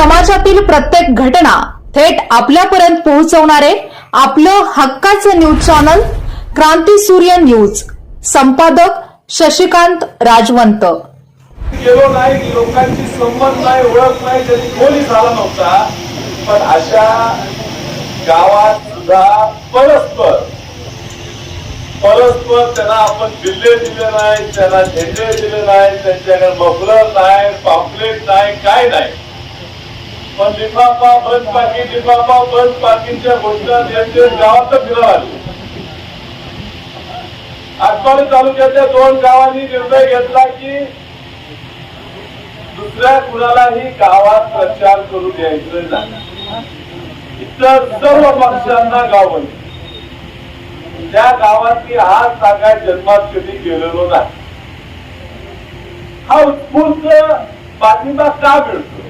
समाजातील प्रत्येक घटना थेट आपल्यापर्यंत पोहोचवणारे आपलं हक्काचं न्यूज चॅनल क्रांती सूर्य न्यूज. संपादक शशिकांत राजवंत. गेलो नाही लोकांची संबंध नाही ओळख नाही तरी कोणी झाला नव्हता. पण अशा गावात सुद्धा परस्पर परस्पर त्यांना आपण बिल्ले दिले नाही त्यांना झेंडे दिले नाही त्यांच्याकडे मफलर नाही पापलेट नाही काय नाही. पण लिफाफा बस पाकिट लिफाफा बस पाकिटच्या घोषणा त्यांच्या गावात फिरत आटपाडी तालुक्याच्या दोन गावांनी निर्णय घेतला की दुसऱ्या कुणालाही गावात प्रचार करू द्यायचं नाही. इतर सर्व पक्षांना गाव. त्या गावात मी हात टाकाय जन्मात कधी गेलेलो नाही. हा उत्स्फूर्त पाठिंबा का मिळतो?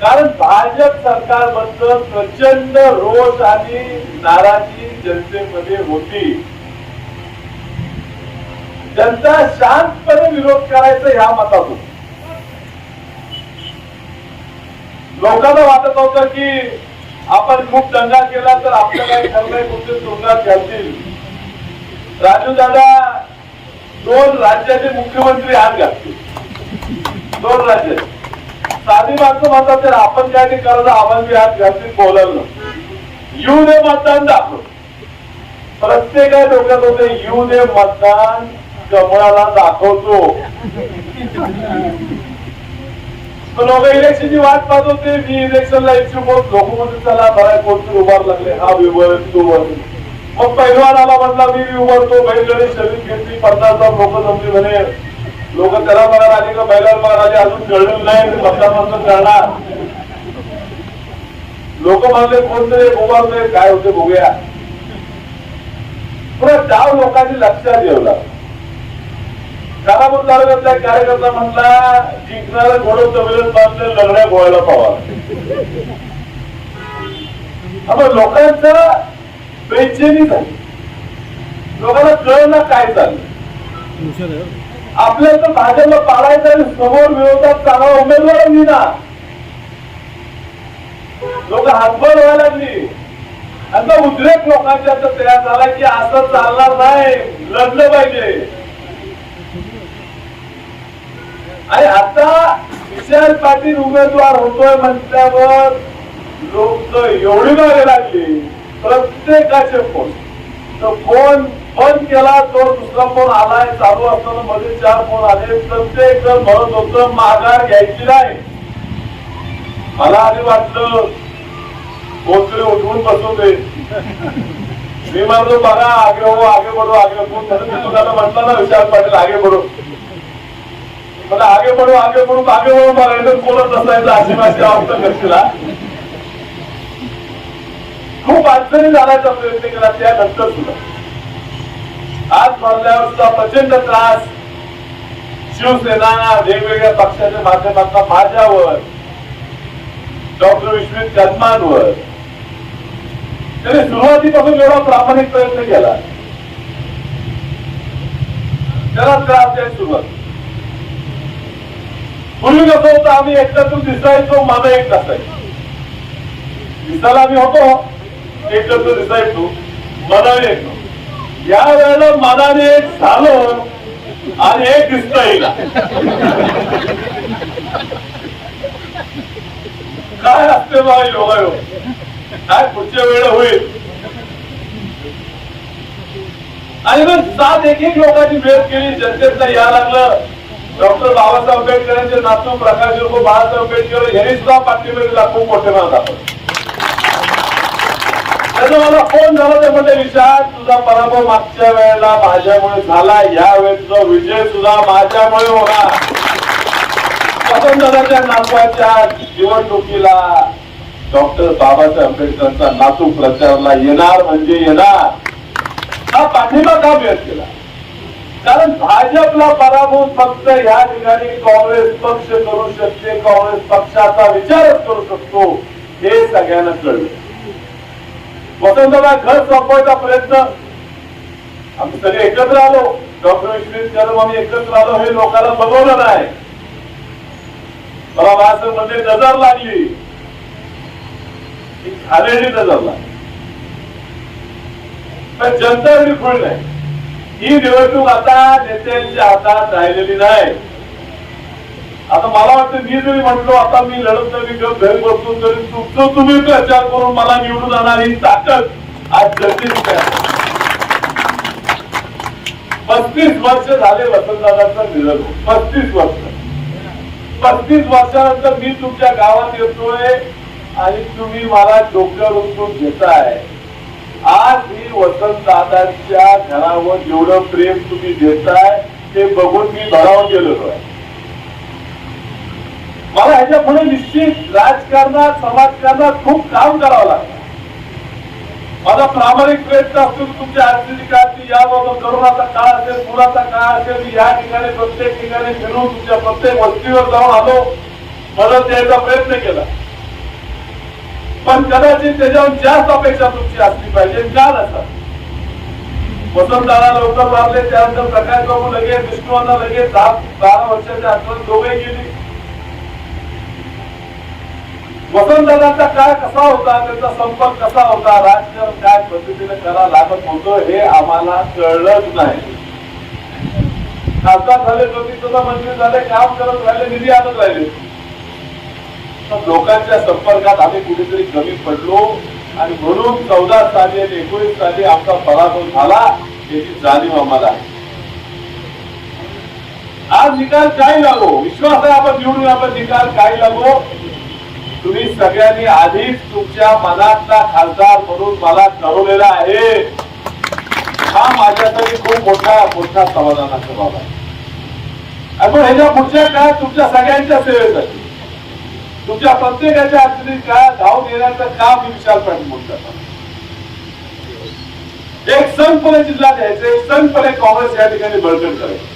कारण भाजप सरकारबद्दल प्रचंड रोष आणि नाराजी जनतेमध्ये होती. जनता शांतपणे विरोध करायचा ह्या मतातून. लोकांना वाटत होतं की आपण खूप दंगा केला तर आपलं काही ठरलंय कुठे तुरुंगात घालतील. राजू दादा दोन राज्याचे मुख्यमंत्री हात घालतील दोन राज्याचे. साधी माणसं म्हणतात तर आपण काय ते करायचं आपण बी हात घालतील बोलायला येऊ दे मतदान दाखव. प्रत्येका डोक्यात होते येऊ दे मतदान कमळाला दाखवतो. लोक इलेक्शनची वाट पाहत होते मी इलेक्शनला इच्छुक होत लोक म्हणजे चला बऱ्या कोणतरी उभार लागले. हा विवर तो वर मग पहिलवान आला म्हटला मी बी उभारतो. बैलगाडी शरीर घेतली पन्नास लोक जमली म्हणे. लोक त्याला बघायला आले का बैलाला बघायला आले अजून कळलं नाही ते मतदान करणार. लोक म्हणले कोणतरी एक उभारतोय काय होते बघूया. पुन्हा डाव लोकांनी लक्षात ठेवला. कानापूर तालुक्यातला कार्यकर्ता म्हटला जिंकणारा घोडं तमिळत बांधले लढण्या गोळायला पावा आपण लोकांचं बेचेनी झाली. लोकांना कळलं काय चाललं आपल्या तर भाजपला पाडायचं आणि समोर विरोधात चांगला उमेदवार ना लोक हातभर व्हायला लागली. आता उद्रेक लोकांच्या आता तयार झाला की असं चालणार नाही. लढलं पाहिजे. आणि आता विशाल पाटील उमेदवार होतोय म्हटल्यावर लोक एवढी मागे लागली. प्रत्येकाचे फोन. तर फोन पण केला तो दुसरा फोन आलाय चालू असताना मध्ये चार फोन आले. प्रत्येक जण म्हणत होत माघार घ्यायची नाही. मला आधी वाटलं कोणतरी उठवून बसवते. मी म्हणतो बघा आगे हो आगे बढो आगे कोण तुम्हाला म्हटलं ना विशाल पाटील आगे बढो मला आगे बढो आगे बढो आगे बढो बघायचं बोलत असायचं अशी माझी आवडतं करशीला खूप अडचणी जाण्याचा प्रयत्न केला त्यानंतर सुद्धा. आज म्हणल्यावर सुद्धा प्रचंड त्रास. शिवसेना वेगवेगळ्या पक्षाच्या माध्यमातून माझ्यावर डॉक्टर विश्वित कदमांवर. त्याने सुरुवातीपासून एवढा प्रामाणिक प्रयत्न केला. त्याला त्रास द्यायला सुरुवात. पूर्वी कसं होतं आम्ही एकत्र दिसायचो मान एक नसायचो दिसायला आम्ही होतो एकत्र दिसायचो मन एक नव्हतं. या वेळेला मनाने एक झालो आणि एक दिसत काय असते बा योगायोग काय पुढच्या वेळ होईल? आणि मग सात एक एक लोकांची भेट केली. जनतेचा या लागलं. डॉक्टर बाबासाहेब आंबेडकरांचे नातू प्रकाश योग बाळासाहेब आंबेडकर यांनी सुद्धा पाठिंबा दिला. खूप मोठे मला दाखवलं त्याचा मला फोन झाला ते म्हणजे विचार तुझा पराभव मागच्या वेळेला माझ्यामुळे झाला या वेळेचा विजय सुद्धा माझ्यामुळे होणार. स्वतंत्राच्या नातवाच्या निवडणुकीला डॉक्टर बाबासाहेब आंबेडकरांचा नातू प्रचारला येणार म्हणजे येणार. हा पाठिंबा का व्यक्त केला? कारण भाजपला पराभूत फक्त या ठिकाणी काँग्रेस पक्ष करू शकते काँग्रेस पक्षाचा विचारच करू शकतो हे सगळ्यांना कळलं. वसंतराव घर संपवायचा प्रयत्न. आम्ही सगळे एकत्र आलो. डॉक्टर विश्वेश कदम आम्ही एकत्र आलो. हे लोकांना बघवलं नाही. मला माझं मध्ये म्हणजे नजर लागली. ती खालेली नजर लागली. पण जनता एवढी खुळ नाही. ही निवडणूक आता नेत्यांच्या हातात राहिलेली नाही. आता मला वाटतं मी जरी म्हटलो आता मी लढत नाही मी गप घरी बसून तरी तुमचं तुम्ही प्रचार करून मला निवडून आणणार ही ताकद आज जनतेची पस्तीस वर्ष झाले वसंतदादांचं निधन. पस्तीस वर्ष. पस्तीस वर्षानंतर मी तुमच्या गावात येतोय आणि तुम्ही मला डोक्यावर उचलून घेताय. आज ही वसंतदादांच्या घरावर जेवढं प्रेम तुम्ही देताय ते बघून मी भरावून गेलेलो आहे. मला ह्याच्या पुढे निश्चित राजकारणात समाजकारणात खूप काम करावं लागतं. माझा प्रामाणिक प्रयत्न असतो की तुमच्या अडचणी काय असतील याबाबत करोनाचा काळ असेल पुराचा काळ असेल मी या ठिकाणी प्रत्येक ठिकाणी फिरून तुमच्या प्रत्येक वस्तीवर जाऊन आलो. मदत द्यायचा प्रयत्न केला. पण कदाचित त्याच्यावर जास्त अपेक्षा तुमची असली पाहिजे का नसतात वसंतदादा लवकर मारले त्यानंतर प्रकाश बाबू लगेच विष्णुवांना लगेच दहा बारा वर्षाच्या आठवण दोघे गेली. वसंतदादांचा काळ कसा होता त्यांचा संपर्क कसा होता राजकारण काय पद्धतीने करा लागत होतं हे आम्हाला कळलंच नाही. खासदार झाले प्रतिष्ठा मंत्री झाले काम करत राहिले निधी आणत राहिले. तर लोकांच्या संपर्कात आम्ही कुठेतरी कमी पडलो आणि म्हणून चौदा साली आणि एकोणीस साली आमचा पराभव झाला याची जाणीव आम्हाला आहे. आज निकाल काय लागो विश्वास आहे आपण निवडून आपण निकाल काय लागो तुम्ही सगळ्यांनी आधीच तुमच्या मनातला खासदार म्हणून मला ठरवलेला आहे. हा माझ्यासाठी खूप मोठा मोठा समाधानाचा बाब आहे. आणि मग ह्याच्या पुढच्या काळात तुमच्या सगळ्यांच्या सेवेसाठी तुमच्या प्रत्येकाच्या अडचणीत काय धाव घेण्याचं काम मी विचार पाहिजे मोठं एक संघपणे जिल्हा द्यायचा एक संघपणे काँग्रेस या ठिकाणी बळकट करायचं.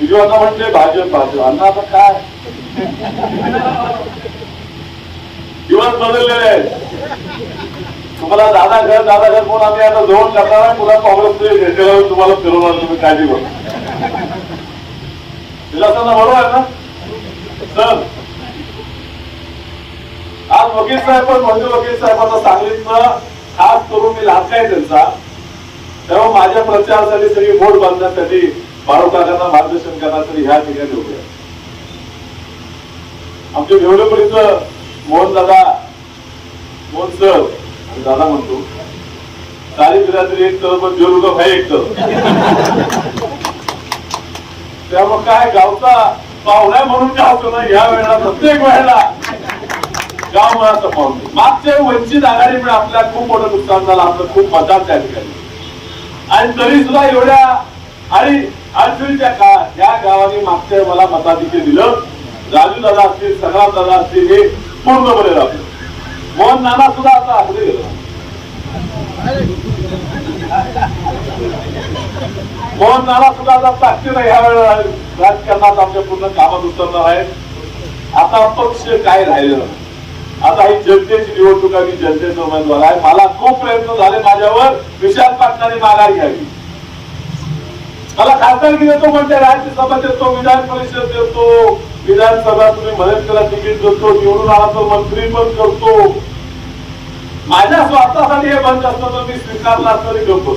विजयवांना म्हटले भाजप भाजप. अण्णा आता काय? दिवस बदललेले आहेत. तुम्हाला दादा घर दादा घर म्हणून आम्ही आता जवळ करणार आहे. पुन्हा काँग्रेसचे तुम्हाला फिरवणार तुम्ही काळजी करू दिलासांना बरोबर आहे ना? सर आज वकील साहेब पण म्हणजे वकील साहेबांना सांगलीत खास करून मी लहानका काय त्यांचा. तेव्हा माझ्या प्रचारासाठी सगळी वोट बांधण्यासाठी बाळू काकांना मार्गदर्शन करण्यासाठी ह्या ठिकाणी उभे आमच्या घेवडेपडीचं मोहन दादा मोहन सर आणि दादा म्हणतो सारी बिरादरी एक तर पण जोरुगा भाई एक तर त्यामुळे काय गावचा पाहुणा म्हणून गावतो ना या वेळेला प्रत्येक वेळेला. गाव मुळाचा पाहुणे. मागच्या वंचित आघाडीमुळे आपल्या खूप मोठं नुकसान झालं आपलं खूप मतदार त्या ठिकाणी. आणि तरी सुद्धा एवढ्या आणि अडचणीच्या काळात या गावाने मागच्या मला मताधिक्य दिलं. राजू दादा असतील संग्राम दादा असतील हे पूर्णपणे राबले मोहन नाना सुद्धा आता आकडे गेला. मोहन नाना सुद्धा आता ताकदीनं ह्या वेळेला राजकारणात आमच्या पूर्ण कामात उतरणार आहेत. आता पक्ष काय राहिलेलं आता ही जनतेची निवडणूक आहे जनतेचा उमेदवार आहे. मला खूप प्रयत्न झाले माझ्यावर विशाल पाटलाने माघार घ्यावी. मला खासदारकी देतो म्हणते राज्यसभा देतो विधान परिषद देतो. विधानसभा तुम्ही मदत करा तिकीट देतो निवडून आला तर मंत्री पण करतो. माझ्या स्वार्थासाठी हे बंद असतं तर मी स्वीकारला असतं तरी गप्प.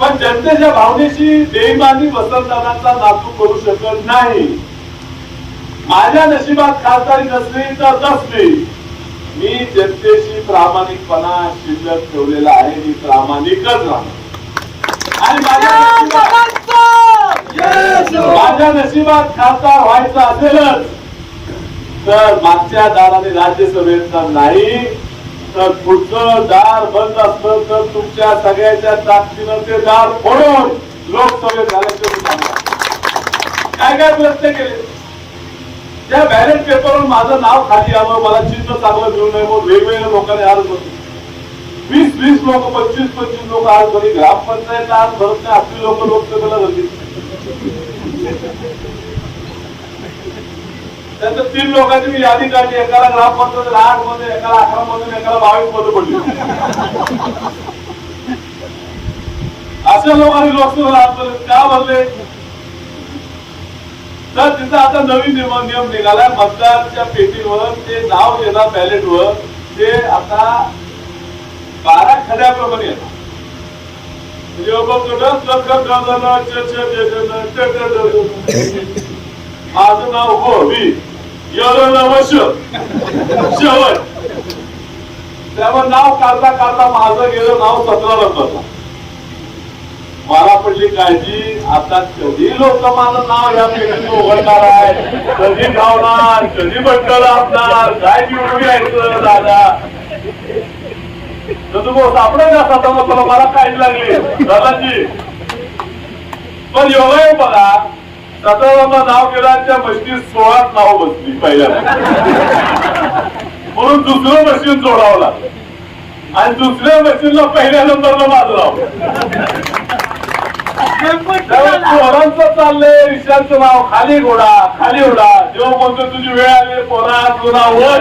पण जनतेच्या भावनेशी बेईमानी वसंतदादांचा नातू करू शकत नाही. माझ्या नशिबात खासदारी नसली तर नसली. मी जनतेशी प्रामाणिकपणा शिल्लक ठेवलेला आहे मी प्रामाणिकच राहणार. आणि माझ्या माझ्या नशिबात खासदार व्हायचं असेलच. तर मागच्या दाराने राज्यसभेचा नाही तर पुढचं दार बंद असलं तर तुमच्या सगळ्याच्या ताकदीनं ते दार फोडून लोकसभेत झाल्याचं काय काय प्रयत्न केले? त्या बॅलेट पेपरवर माझं नाव खाली यावं मला चिन्ह चांगलं मिळू नये म्हणून वेगवेगळ्या लोकांनी अर्ज होते वीस वीस लोक पंचवीस पंचवीस लोक आज भरी ग्रामपंचायत आज भरत नाही आपली लोक लोकसभेला भरली. त्यानंतर तीन लोकांची मी यादी काढली. एकाला ग्रामपंचायत आठमध्ये एकाला अकरा मध्ये एकाला बावीसमध्ये पडली. अशा लोकांनी लोकसभा का भरले? तर तिथं आता नवीन नियम नियम निघालाय. मतदारच्या पेटीवर ते नाव येणार बॅलेटवर ते आता बारा खड्याप्रमाणे येणार. माझं नाव हो मी शेवट. त्यावर नाव काढता काढता माझं गेलं नाव सतरा नंबरला मला पडली काळजी आता कधी लोक माझं नाव या पेटीत उघडणार आहे कधी धावणार कधी बंडल असणार काय निवडून यायचं दादा तर तुम्ही सापडे का स्वतः मला काळजी लागली. दादाजी. पण योगा बघा सतराला नाव केलं मशीन सोळाच नाव बसली पहिल्या म्हणून दुसरं मशीन जोडावं लागलं. आणि दुसऱ्या मशीनला पहिल्या नंबरला माझं नाव. पोरांचं चाललंय विषयांचं नाव. खाली घोडा खाली घोडा. जेव्हा म्हणतो तुझी वेळ आली पोरा तुला वर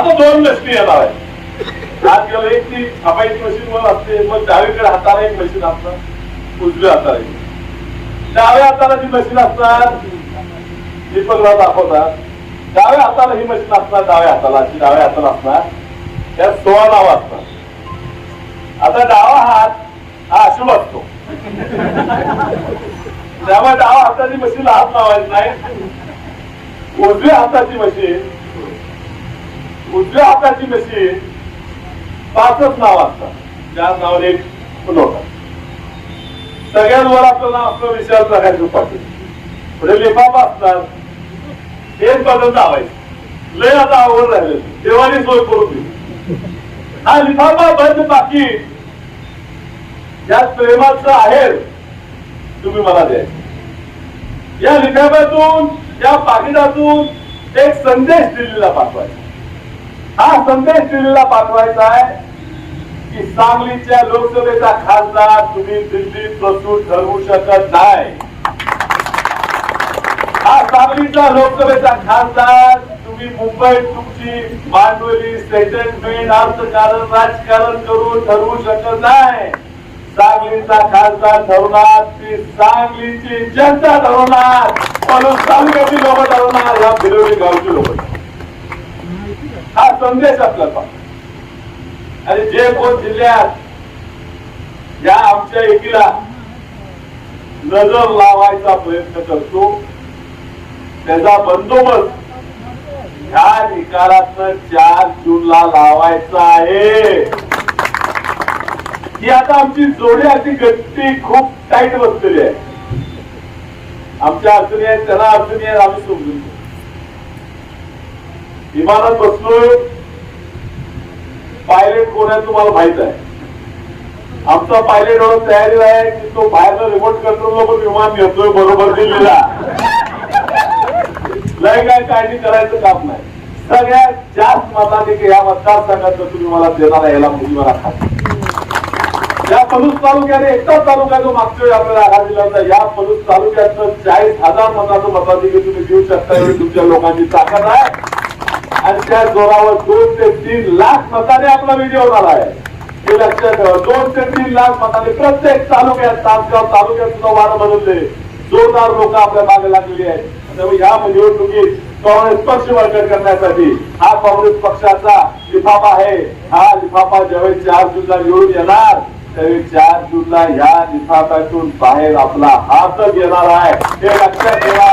आता दोन मशीन येणार आहे आज गेलं एक ती छापाईची मशीन वर असते मग डावीकडे हाताला एक मशीन असतात उजव्या हाताला एक. डाव्या हाताला जी मशीन असतात दीपकला दाखवतात. डाव्या हाताला ही मशीन असणार डाव्या हाताला अशी डाव्या हाताला असणार. त्यात सोळा नाव असतात आता डावा हात हा अशुभ असतो. त्यामुळे डावा हाताची मशीन हात लावायची नाही. उजव्या हाताची मशीन उजव्या हाताची मशीन पाचच नाव असतात. ज्या नावाने एक पुरवतात सगळ्यांवर वर आपलं नाव असतं विशाल प्रकारचं पाटील पुढे लिफाफा असणार. हे बटन धावायचं लय आता आवड राहिले देवानी सोय करून दिली. हा लिफाफा बंद बाकी. या प्रेमाचं आहे तुम्ही मला द्या. या लिफाफ्यातून या पाकिटातून एक संदेश दिल्लीला पाठवायचा. हा संदेश दिल्लीला पाठवायचा आहे की सांगलीच्या लोकसभेचा खासदार तुम्ही दिल्लीत बसून ठरवू शकत नाही. हा सांगलीचा लोकसभेचा खासदार तुम्ही मुंबईत तुमची भांडवली सेटलमेंट अर्थकारण राजकारण करून ठरवू शकत नाही. सांगलीचा खासदार ठरवणार ती सांगलीची जनता ठरवणार. म्हणून तालुक्याची लोक ठरवणार या बिरोधी गावची लोक. हा संदेश आपल्याला. आणि जे कोण जिल्ह्यात या आमच्या एकीला नजर लावायचा प्रयत्न करतो त्याचा बंदोबस्त ह्या निकालातनं चार जूनला लावायचा आहे. ही आता आमची जोडी अशी गट्टी खूप टाईट बसलेली आहे. आमच्या अडचणी आहेत त्यांना अडचणी आहेत आम्ही समजून विमानात बसलोय पायलट कोण आहे तुम्हाला माहीत आहे. आमचा पायलट एवढं तयारी आहे की तो बाहेरला रिमोट कंट्रोलला पण विमान घेतोय बरोबर दिल्लीला लय काय काळजी करायचं काम नाही. सगळ्यात जास्त मताधिक या मतदारसंघात तुम्ही मला देणार आहे याला मुलीवर मला या पलूस तालुक्याने एकटाच तालुका जो मागच्या वेळी आपल्याला आघात दिला होता. या पलूस तालुक्याचं चाळीस हजार मताचं मताधिक तुम्ही घेऊ शकता एवढी तुमच्या लोकांची ताकद आहे. आणि त्या जोरावर दोन ते तीन लाख मताने आपला विजय होणार आहे हे लक्षात ठेवा दोन ते तीन लाख मताने प्रत्येक तालुक्यात तासगाव तालुक्यात सुद्धा वारं बदलले. जोरदार लोक आपल्या मागे लागलेली आहेत. त्यामुळे या निवडणुकीत काँग्रेस पक्ष बळकट करण्यासाठी हा काँग्रेस पक्षाचा लिफाफा आहे. हा लिफाफा ज्यावेळी चार जूनला निवडून येणार त्यावेळी चार जूनला या लिफाफ्यातून बाहेर आपला हातच येणार आहे. हे लक्षात ठेवा.